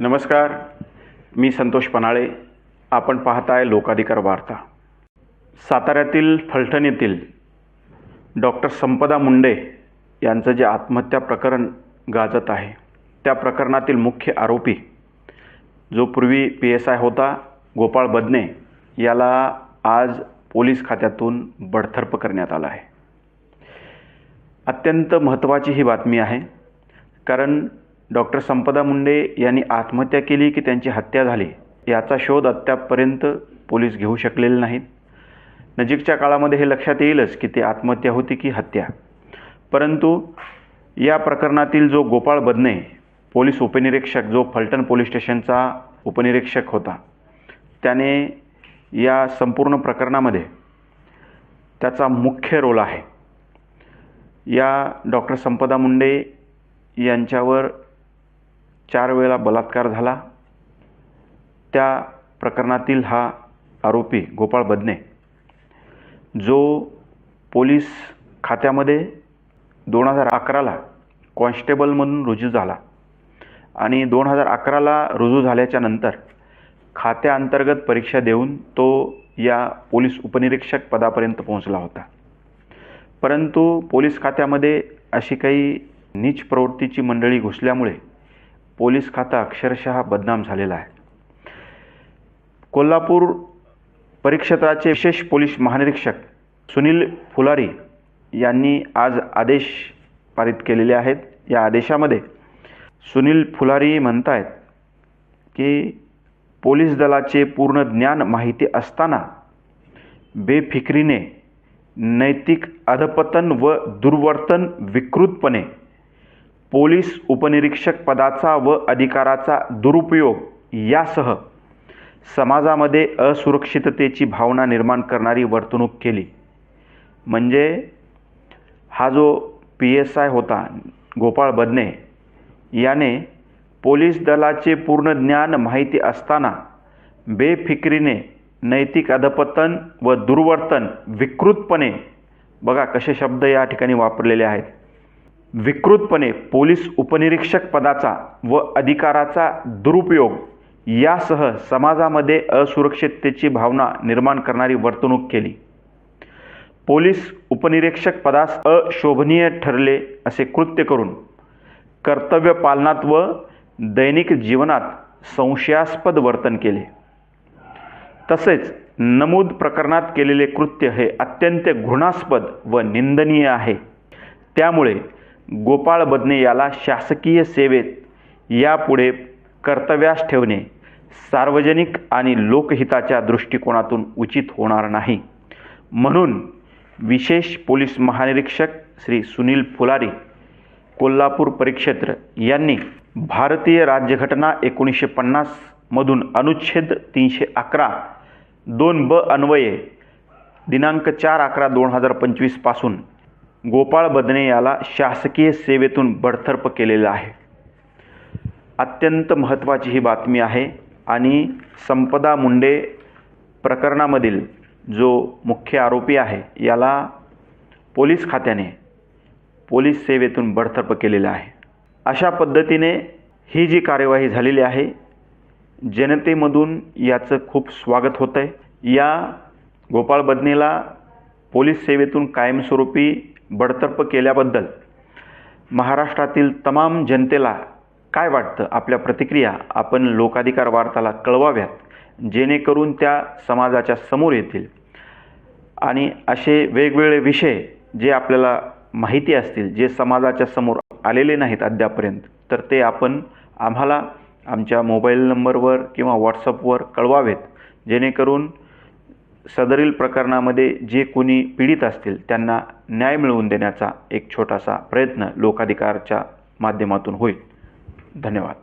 नमस्कार मी संतोष पनाळे. आपण पाहताय लोकाधिकार वार्ता. साताऱ्यातील फलटण येथील डॉक्टर संपदा मुंडे यांचं जे आत्महत्या प्रकरण गाजत आहे त्या प्रकरणातील मुख्य आरोपी जो पूर्वी पी एस आय होता गोपाळ बदने याला आज पोलीस खात्यातून बडतर्फ करण्यात आला आहे. अत्यंत महत्त्वाची ही बातमी आहे कारण डॉक्टर संपदा मुंडे यांनी आत्महत्या केली की त्यांची हत्या झाली याचा शोध अद्यापपर्यंत पोलीस घेऊ शकलेले नाहीत. नजीकच्या काळामध्ये हे लक्षात येईलच की ते आत्महत्या होती की हत्या. परंतु या प्रकरणातील जो गोपाळ बदने पोलीस उपनिरीक्षक जो फलटण पोलीस स्टेशनचा उपनिरीक्षक होता त्याने या संपूर्ण प्रकरणामध्ये त्याचा मुख्य रोल आहे. या डॉक्टर संपदा मुंडे यांच्यावर चार वेळा बलात्कार झाला. त्या प्रकरणातील हा आरोपी गोपाळ बदने जो पोलीस खात्यामध्ये दोन हजार अकराला कॉन्स्टेबल म्हणून रुजू झाला आणि दोन हजार अकराला रुजू झाल्याच्यानंतर खात्याअंतर्गत परीक्षा देऊन तो या पोलीस उपनिरीक्षक पदापर्यंत पोहोचला होता. परंतु पोलीस खात्यामध्ये अशी काही नीच प्रवृत्तीची मंडळी घुसल्यामुळे पोलीस खातं अक्षरशः बदनाम झालेलं आहे. कोल्हापूर परिक्षेत्राचे विशेष पोलीस महानिरीक्षक सुनील फुलारी यांनी आज आदेश पारित केलेले आहेत. या आदेशामध्ये सुनील फुलारी म्हणतायत की पोलीस दलाचे पूर्ण ज्ञान माहिती असताना बेफिक्रीने नैतिक अधपतन व दुर्वर्तन विकृतपणे पोलीस उपनिरीक्षक पदाचा व अधिकाराचा दुरुपयोग यासह समाजामध्ये असुरक्षिततेची भावना निर्माण करणारी वर्तणूक केली. म्हणजे हा जो पी एस आय होता गोपाळ बदने याने पोलीस दलाचे पूर्ण ज्ञान माहिती असताना बेफिक्रीने नैतिक अधपतन व दुर्वर्तन विकृतपणे बघा कसे शब्द या ठिकाणी वापरलेले आहेत. विकृतपणे पोलीस उपनिरीक्षक पदाचा व अधिकाराचा दुरुपयोग यासह समाजामध्ये असुरक्षिततेची भावना निर्माण करणारी वर्तणूक केली. पोलीस उपनिरीक्षक पदास अशोभनीय ठरले असे कृत्य करून कर्तव्य पालनात व दैनिक जीवनात संशयास्पद वर्तन केले. तसेच नमूद प्रकरणात केलेले कृत्य हे अत्यंत घृणास्पद व निंदनीय आहे. त्यामुळे गोपाळ बदने याला शासकीय सेवेत यापुढे कर्तव्यास ठेवणे सार्वजनिक आणि लोकहिताच्या दृष्टिकोनातून उचित होणार नाही. म्हणून विशेष पोलीस महानिरीक्षक श्री सुनील फुलारी कोल्हापूर परिक्षेत्र यांनी भारतीय राज्यघटना एकोणीसशे पन्नासमधून अनुच्छेद तीनशे अकरा दोन ब अन्वये दिनांक चार अकरा दोन हजार पंचवीसपासून गोपाळ बदने याला शासकीय सेवेतून बडतर्फ केलेलं आहे. अत्यंत महत्त्वाची ही बातमी आहे आणि संपदा मुंडे प्रकरणामधील जो मुख्य आरोपी आहे याला पोलीस खात्याने पोलीस सेवेतून बडतर्फ केलेलं आहे. अशा पद्धतीने ही जी कार्यवाही झालेली आहे जनतेमधून याचं खूप स्वागत होतं आहे या गोपाळ बदनेला पोलीस सेवेतून कायमस्वरूपी बडतर्फ केल्याबद्दल महाराष्ट्रातील तमाम जनतेला काय वाटतं? आपल्या प्रतिक्रिया आपण लोकाधिकार वार्ताला कळवाव्यात जेणेकरून त्या समाजाच्या समोर येतील. आणि असे वेगवेगळे विषय जे आपल्याला माहिती असतील जे समाजाच्या समोर आलेले नाहीत अद्यापर्यंत तर ते आपण आम्हाला आमच्या मोबाईल नंबरवर किंवा व्हॉट्सअपवर कळवावेत जेणेकरून सदरील प्रकरणामध्ये जे कोणी पीडित असतील त्यांना न्याय मिळवून देण्याचा एक छोटासा प्रयत्न लोकाधिकारच्या माध्यमातून होईल. धन्यवाद.